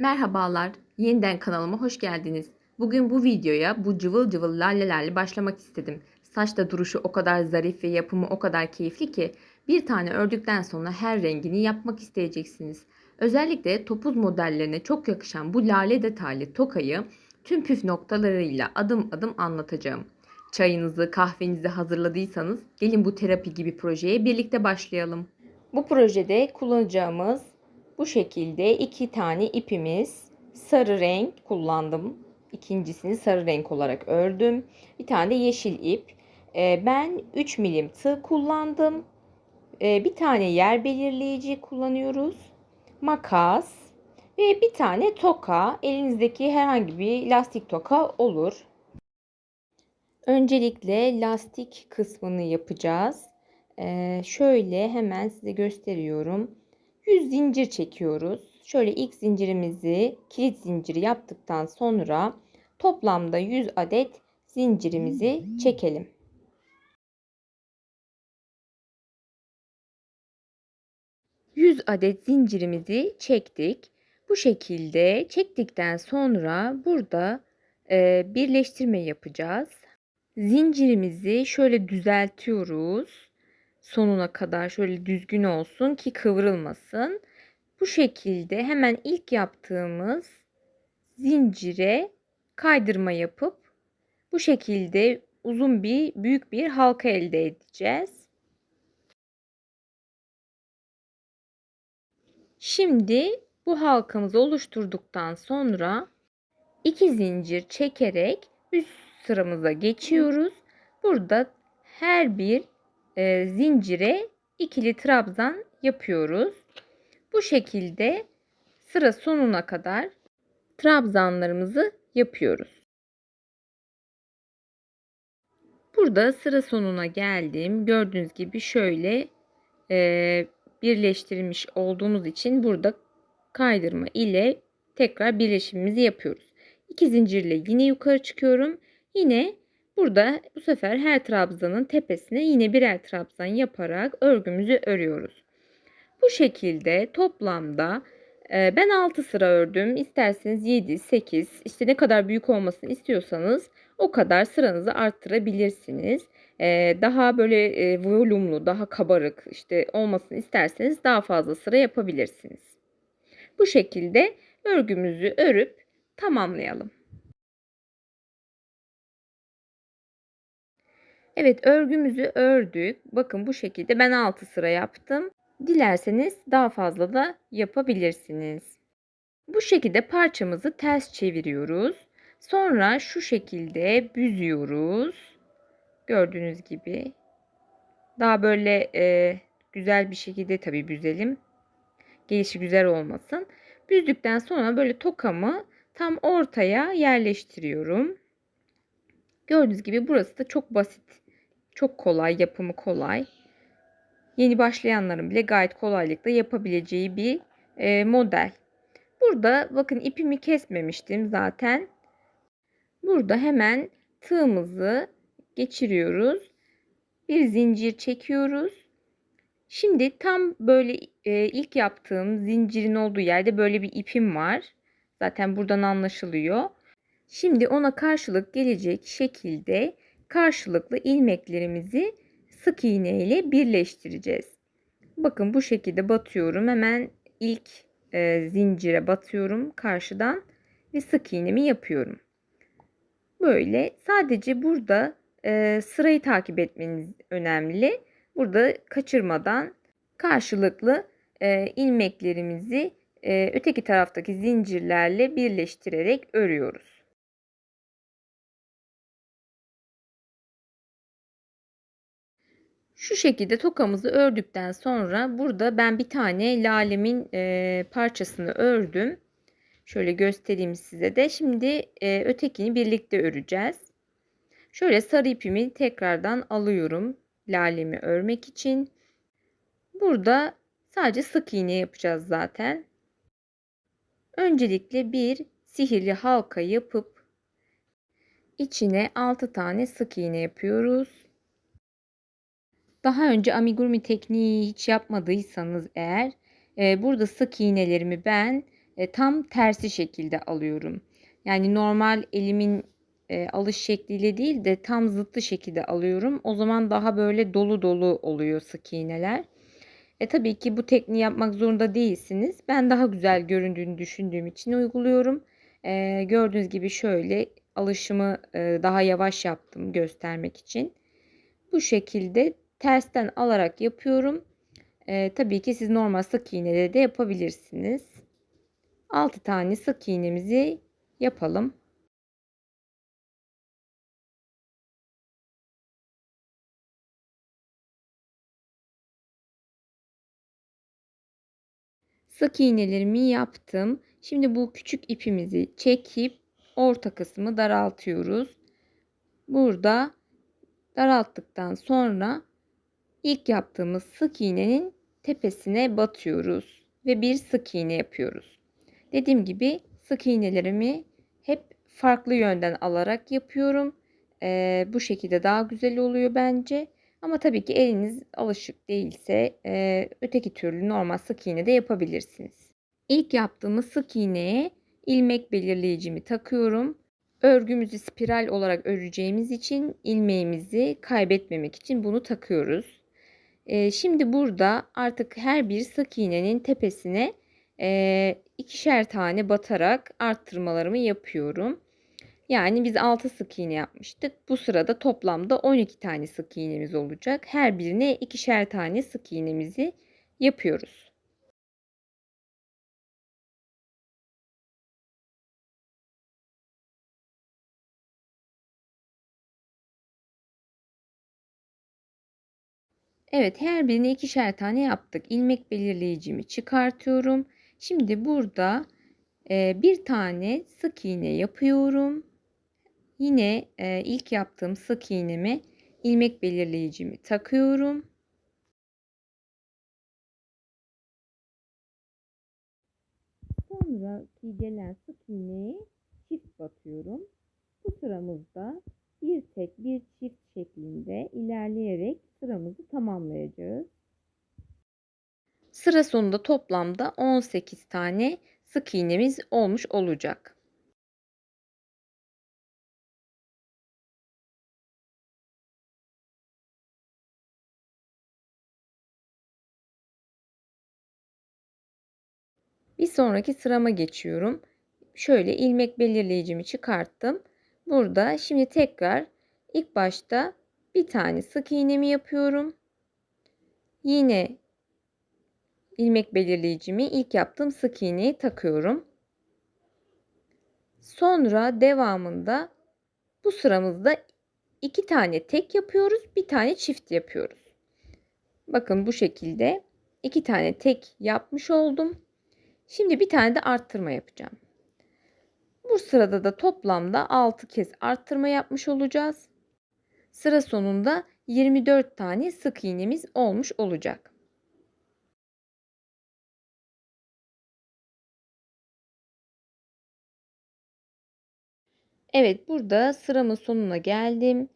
Merhabalar, yeniden kanalıma hoş geldiniz. Bugün bu videoya bu cıvıl cıvıl lallelerle başlamak istedim. Saçta duruşu o kadar zarif ve yapımı o kadar keyifli ki bir tane ördükten sonra her rengini yapmak isteyeceksiniz. Özellikle topuz modellerine çok yakışan bu lale detaylı tokayı tüm püf noktalarıyla adım adım anlatacağım. Çayınızı, kahvenizi hazırladıysanız gelin bu terapi gibi projeye birlikte başlayalım. Bu projede kullanacağımız bu şekilde iki tane ipimiz sarı renk kullandım. İkincisini sarı renk olarak ördüm. Bir tane de yeşil ip. Ee, ben 3 milim tığ kullandım. Ee, bir tane yer belirleyici kullanıyoruz. Makas ve bir tane toka. Elinizdeki herhangi bir lastik toka olur. Öncelikle lastik kısmını yapacağız. Ee, şöyle hemen size gösteriyorum. 100 zincir çekiyoruz. Şöyle ilk zincirimizi kilit zinciri yaptıktan sonra toplamda 100 adet zincirimizi çekelim. ...100 adet zincirimizi çektik. Bu şekilde çektikten sonra burada e, birleştirme yapacağız. Zincirimizi şöyle düzeltiyoruz sonuna kadar şöyle düzgün olsun ki kıvrılmasın. Bu şekilde hemen ilk yaptığımız zincire kaydırma yapıp bu şekilde uzun bir büyük bir halka elde edeceğiz. Şimdi bu halkamızı oluşturduktan sonra iki zincir çekerek üst sıramıza geçiyoruz. Burada her bir e, zincire ikili trabzan yapıyoruz. Bu şekilde sıra sonuna kadar trabzanlarımızı yapıyoruz. Burada sıra sonuna geldim. Gördüğünüz gibi şöyle e, birleştirmiş olduğumuz için burada kaydırma ile tekrar birleşimimizi yapıyoruz. İki zincirle yine yukarı çıkıyorum. Yine Burada bu sefer her trabzanın tepesine yine birer trabzan yaparak örgümüzü örüyoruz. Bu şekilde toplamda e, ben 6 sıra ördüm. İsterseniz 7, 8 işte ne kadar büyük olmasını istiyorsanız o kadar sıranızı arttırabilirsiniz. E, daha böyle e, volumlu, daha kabarık işte olmasını isterseniz daha fazla sıra yapabilirsiniz. Bu şekilde örgümüzü örüp tamamlayalım. Evet örgümüzü ördük. Bakın bu şekilde ben 6 sıra yaptım. Dilerseniz daha fazla da yapabilirsiniz. Bu şekilde parçamızı ters çeviriyoruz. Sonra şu şekilde büzüyoruz. Gördüğünüz gibi. Daha böyle e, güzel bir şekilde tabii büzelim. Gelişi güzel olmasın. Büzdükten sonra böyle tokamı tam ortaya yerleştiriyorum. Gördüğünüz gibi burası da çok basit çok kolay, yapımı kolay. Yeni başlayanların bile gayet kolaylıkla yapabileceği bir e, model. Burada bakın ipimi kesmemiştim zaten. Burada hemen tığımızı geçiriyoruz. Bir zincir çekiyoruz. Şimdi tam böyle e, ilk yaptığım zincirin olduğu yerde böyle bir ipim var. Zaten buradan anlaşılıyor. Şimdi ona karşılık gelecek şekilde karşılıklı ilmeklerimizi sık iğne ile birleştireceğiz. Bakın bu şekilde batıyorum. Hemen ilk e, zincire batıyorum karşıdan ve sık iğnemi yapıyorum. Böyle sadece burada e, sırayı takip etmeniz önemli. Burada kaçırmadan karşılıklı e, ilmeklerimizi e, öteki taraftaki zincirlerle birleştirerek örüyoruz. Şu şekilde tokamızı ördükten sonra burada ben bir tane lalemin e, parçasını ördüm. Şöyle göstereyim size de. Şimdi e, ötekini birlikte öreceğiz. Şöyle sarı ipimi tekrardan alıyorum. Lalemi örmek için. Burada sadece sık iğne yapacağız zaten. Öncelikle bir sihirli halka yapıp içine 6 tane sık iğne yapıyoruz. Daha önce amigurumi tekniği hiç yapmadıysanız eğer e, burada sık iğnelerimi ben e, tam tersi şekilde alıyorum. Yani normal elimin e, alış şekliyle değil de tam zıttı şekilde alıyorum. O zaman daha böyle dolu dolu oluyor sık iğneler. E tabii ki bu tekniği yapmak zorunda değilsiniz. Ben daha güzel göründüğünü düşündüğüm için uyguluyorum. E, gördüğünüz gibi şöyle alışımı e, daha yavaş yaptım göstermek için. Bu şekilde tersten alarak yapıyorum. E, tabii ki siz normal sık iğneleri de yapabilirsiniz. 6 tane sık iğnemizi yapalım. Sık iğnelerimi yaptım. Şimdi bu küçük ipimizi çekip orta kısmı daraltıyoruz. Burada daralttıktan sonra ilk yaptığımız sık iğnenin tepesine batıyoruz ve bir sık iğne yapıyoruz. Dediğim gibi sık iğnelerimi hep farklı yönden alarak yapıyorum. Ee, bu şekilde daha güzel oluyor bence. Ama tabii ki eliniz alışık değilse e, öteki türlü normal sık iğne de yapabilirsiniz. İlk yaptığımız sık iğneye ilmek belirleyicimi takıyorum. Örgümüzü spiral olarak öreceğimiz için ilmeğimizi kaybetmemek için bunu takıyoruz. E, şimdi burada artık her bir sık iğnenin tepesine e, ikişer tane batarak arttırmalarımı yapıyorum. Yani biz 6 sık iğne yapmıştık. Bu sırada toplamda 12 tane sık iğnemiz olacak. Her birine ikişer tane sık iğnemizi yapıyoruz. Evet her birine ikişer tane yaptık. İlmek belirleyicimi çıkartıyorum. Şimdi burada e, bir tane sık iğne yapıyorum. Yine e, ilk yaptığım sık iğneme ilmek belirleyicimi takıyorum. Sonraki gelen sık iğneye çift batıyorum. Bu sıramızda bir tek bir çift şeklinde ilerleyerek sıramızı tamamlayacağız. Sıra sonunda toplamda 18 tane sık iğnemiz olmuş olacak. Bir sonraki sırama geçiyorum. Şöyle ilmek belirleyicimi çıkarttım. Burada şimdi tekrar ilk başta bir tane sık iğnemi yapıyorum. Yine ilmek belirleyicimi ilk yaptığım sık iğneyi takıyorum. Sonra devamında bu sıramızda iki tane tek yapıyoruz, bir tane çift yapıyoruz. Bakın bu şekilde iki tane tek yapmış oldum. Şimdi bir tane de arttırma yapacağım. Bu sırada da toplamda 6 kez arttırma yapmış olacağız. Sıra sonunda 24 tane sık iğnemiz olmuş olacak. Evet burada sıramın sonuna geldim.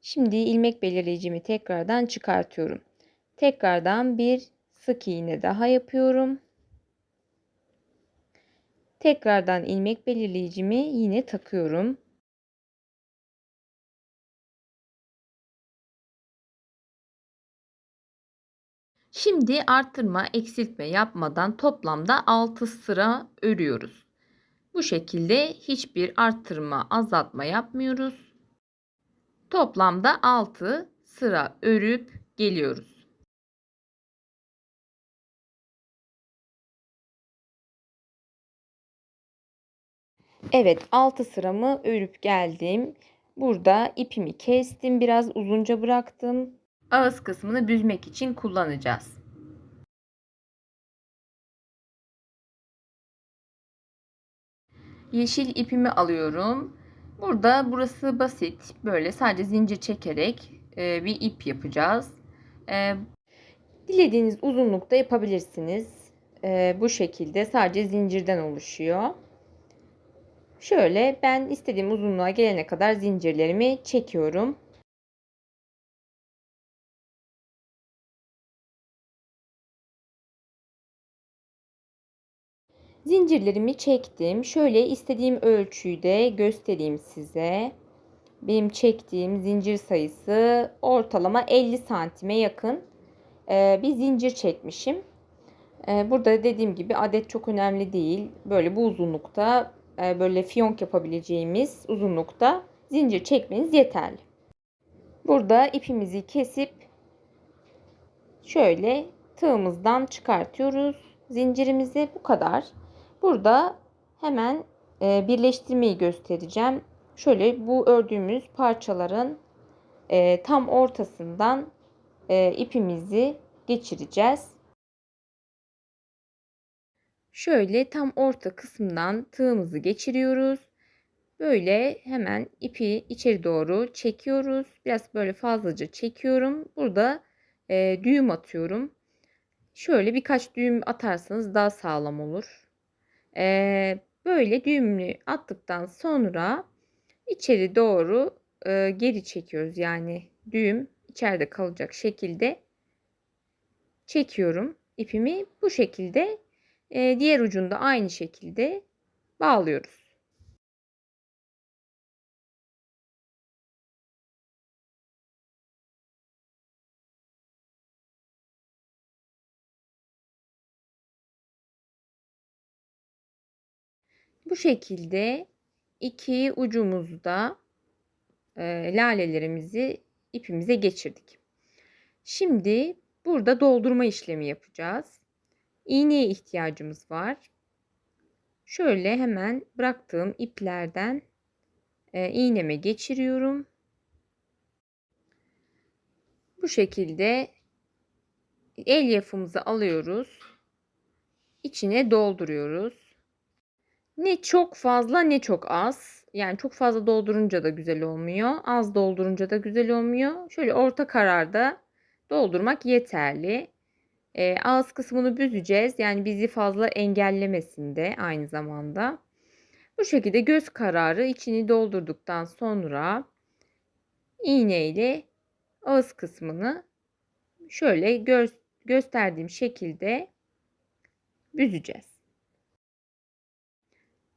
Şimdi ilmek belirleyicimi tekrardan çıkartıyorum. Tekrardan bir sık iğne daha yapıyorum. Tekrardan ilmek belirleyicimi yine takıyorum. Şimdi arttırma, eksiltme yapmadan toplamda 6 sıra örüyoruz. Bu şekilde hiçbir arttırma, azaltma yapmıyoruz. Toplamda 6 sıra örüp geliyoruz. Evet 6 sıramı örüp geldim. Burada ipimi kestim. Biraz uzunca bıraktım. Ağız kısmını büzmek için kullanacağız. Yeşil ipimi alıyorum. Burada burası basit. Böyle sadece zincir çekerek e, bir ip yapacağız. E, dilediğiniz uzunlukta yapabilirsiniz. E, bu şekilde sadece zincirden oluşuyor. Şöyle ben istediğim uzunluğa gelene kadar zincirlerimi çekiyorum. Zincirlerimi çektim. Şöyle istediğim ölçüyü de göstereyim size. Benim çektiğim zincir sayısı ortalama 50 santime yakın e, bir zincir çekmişim. E, burada dediğim gibi adet çok önemli değil. Böyle bu uzunlukta e, böyle fiyonk yapabileceğimiz uzunlukta zincir çekmeniz yeterli. Burada ipimizi kesip şöyle tığımızdan çıkartıyoruz zincirimizi bu kadar. Burada hemen e, birleştirmeyi göstereceğim. Şöyle bu ördüğümüz parçaların e, tam ortasından e, ipimizi geçireceğiz. Şöyle tam orta kısmından tığımızı geçiriyoruz. Böyle hemen ipi içeri doğru çekiyoruz. Biraz böyle fazlaca çekiyorum. Burada e, düğüm atıyorum. Şöyle birkaç düğüm atarsanız daha sağlam olur. E, böyle düğümünü attıktan sonra içeri doğru e, geri çekiyoruz. Yani düğüm içeride kalacak şekilde çekiyorum ipimi. Bu şekilde e, diğer ucunda aynı şekilde bağlıyoruz. Bu şekilde iki ucumuzda e, lalelerimizi ipimize geçirdik. Şimdi burada doldurma işlemi yapacağız. İğneye ihtiyacımız var. Şöyle hemen bıraktığım iplerden e, iğneme geçiriyorum. Bu şekilde el yapımızı alıyoruz. İçine dolduruyoruz. Ne çok fazla ne çok az. Yani çok fazla doldurunca da güzel olmuyor. Az doldurunca da güzel olmuyor. Şöyle orta kararda doldurmak yeterli. E, ağız kısmını büzeceğiz. Yani bizi fazla engellemesin de aynı zamanda. Bu şekilde göz kararı içini doldurduktan sonra iğne ile ağız kısmını şöyle gö gösterdiğim şekilde büzeceğiz.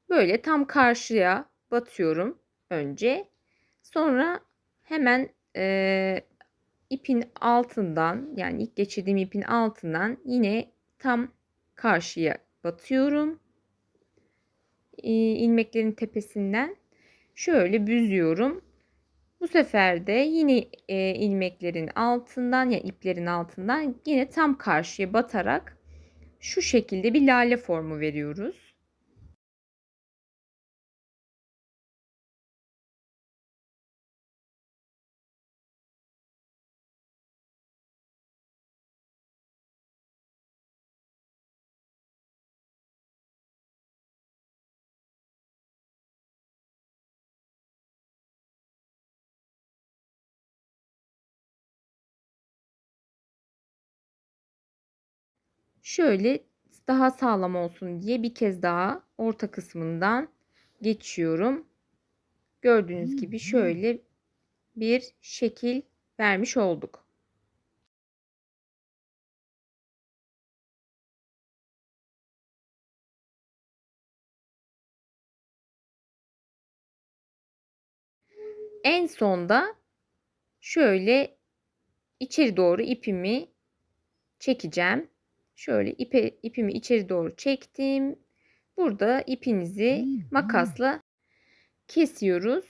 Böyle tam karşıya batıyorum önce. Sonra hemen e, ipin altından yani ilk geçirdiğim ipin altından yine tam karşıya batıyorum. E, ilmeklerin tepesinden şöyle büzüyorum. Bu sefer de yine e, ilmeklerin altından yani iplerin altından yine tam karşıya batarak şu şekilde bir lale formu veriyoruz. Şöyle daha sağlam olsun diye bir kez daha orta kısmından geçiyorum. Gördüğünüz gibi şöyle bir şekil vermiş olduk. En sonda şöyle içeri doğru ipimi çekeceğim. Şöyle ipe, ipimi içeri doğru çektim. Burada ipinizi makasla kesiyoruz.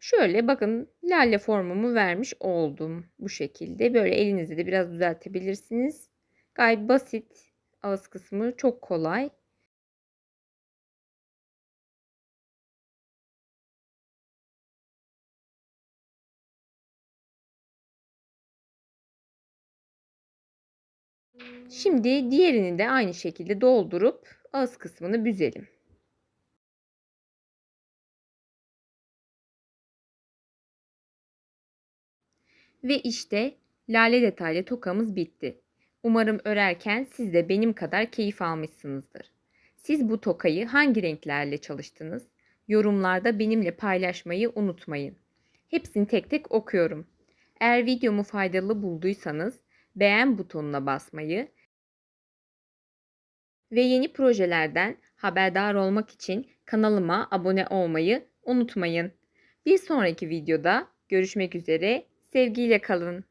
Şöyle bakın lale formumu vermiş oldum bu şekilde. Böyle elinizde de biraz düzeltebilirsiniz. Gayet basit ağız kısmı çok kolay. Şimdi diğerini de aynı şekilde doldurup ağız kısmını büzelim. Ve işte lale detaylı tokamız bitti. Umarım örerken siz de benim kadar keyif almışsınızdır. Siz bu tokayı hangi renklerle çalıştınız? Yorumlarda benimle paylaşmayı unutmayın. Hepsini tek tek okuyorum. Eğer videomu faydalı bulduysanız beğen butonuna basmayı ve yeni projelerden haberdar olmak için kanalıma abone olmayı unutmayın. Bir sonraki videoda görüşmek üzere. Sevgiyle kalın.